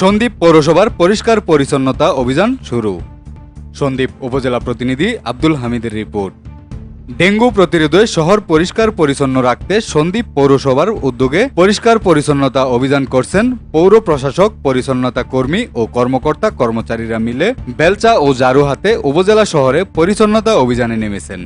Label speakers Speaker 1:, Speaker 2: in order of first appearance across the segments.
Speaker 1: সন্দ্বীপ পৌরসভার পরিষ্কার পরিচ্ছন্নতা অভিযান শুরু। সন্দ্বীপ উপজেলা প্রতিনিধি আব্দুল হামিদের রিপোর্ট। ডেঙ্গু প্রতিরোধে শহর পরিষ্কার পরিচ্ছন্ন রাখতে সন্দ্বীপ পৌরসভার উদ্যোগে পরিষ্কার পরিচ্ছন্নতা অভিযান করছেন পৌর প্রশাসক, পরিচ্ছন্নতা কর্মী ও কর্মকর্তা কর্মচারীরা মিলে বেলচা ও জারুহাতে উপজেলা শহরে পরিচ্ছন্নতা অভিযানে নেমেছেন।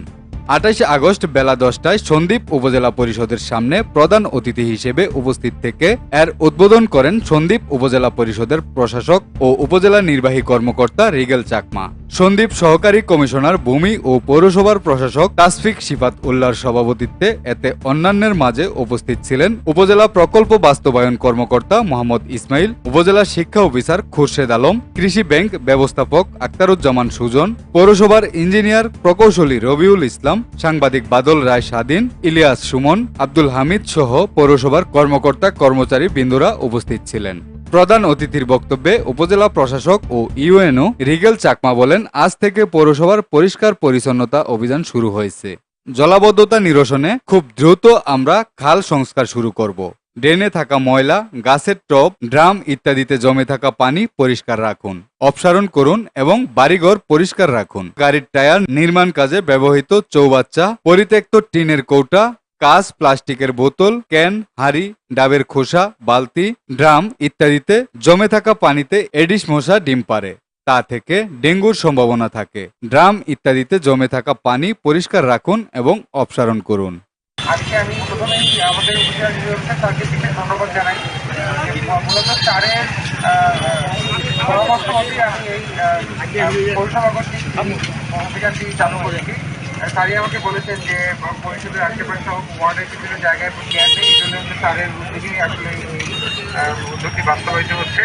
Speaker 1: আঠাশে আগস্ট বেলা দশটায় সন্দ্বীপ উপজেলা পরিষদের সামনে প্রধান অতিথি হিসেবে উপস্থিত থেকে এর উদ্বোধন করেন সন্দ্বীপ উপজেলা পরিষদের প্রশাসক ও উপজেলা নির্বাহী কর্মকর্তা রিগেল চাকমা। সন্দ্বীপ সহকারী কমিশনার ভূমি ও পৌরসভার প্রশাসক তাসফিক সিফাত উল্লাহর সভাপতিত্বে এতে অন্যান্যের মাঝে উপস্থিত ছিলেন উপজেলা প্রকল্প বাস্তবায়ন কর্মকর্তা মোহাম্মদ ইসমাইল, উপজেলা শিক্ষা অফিসার খুরশেদ আলম, কৃষি ব্যাংক ব্যবস্থাপক আক্তারুজ্জামান সুজন, পৌরসভার ইঞ্জিনিয়ার প্রকৌশলী রবিউল ইসলাম, সাংবাদিক বাদল রায় স্বাধীন, ইলিয়াস সুমন, আব্দুল হামিদ সহ পৌরসভার কর্মকর্তা কর্মচারী বিন্দুরা উপস্থিত ছিলেন। প্রধান অতিথির বক্তব্যে উপজেলা প্রশাসক ও ইউএনও রিগেল চাকমা বলেন, আজ থেকে পৌরসভার পরিষ্কার পরিচ্ছন্নতা অভিযান শুরু হয়েছে। জলাবদ্ধতা নিরসনে খুব দ্রুত আমরা খাল সংস্কার শুরু করব। ড্রেনে থাকা ময়লা, গাছের টব, ড্রাম ইত্যাদিতে জমে থাকা পানি পরিষ্কার রাখুন, অপসারণ করুন এবং বাড়িঘর পরিষ্কার রাখুন। গাড়ির টায়ার নির্মাণ কাজে ব্যবহৃত চৌবাচ্চা, পরিত্যক্ত টিনের কৌটা কাঁচ প্লাস্টিকের বোতল ক্যান হাড়ি ডাবের খোসা বালতি ড্রাম ইত্যাদিতে জমে থাকা পানিতে এডিস মশা ডিম পারে। তা থেকে ডেঙ্গুর সম্ভাবনা থাকে। ড্রাম ইত্যাদিতে জমে থাকা পানি পরিষ্কার রাখুন এবং অপসারণ করুন।
Speaker 2: আজকে আমি আমাদের ধন্যবাদ জানাই। মূলত চারের পরামর্শ আমি এই আহ, পৌরসভা কর্তৃক অভিযানটি চালু করেছি। স্যারই আমাকে বলেছেন যে পরিষদের আশেপাশে ওয়ার্ডের বিভিন্ন জায়গায় জ্ঞান নেই, এই জন্য স্যারের উদ্যোগেই আসলে উদ্যোগটি বাস্তবায়িত হচ্ছে।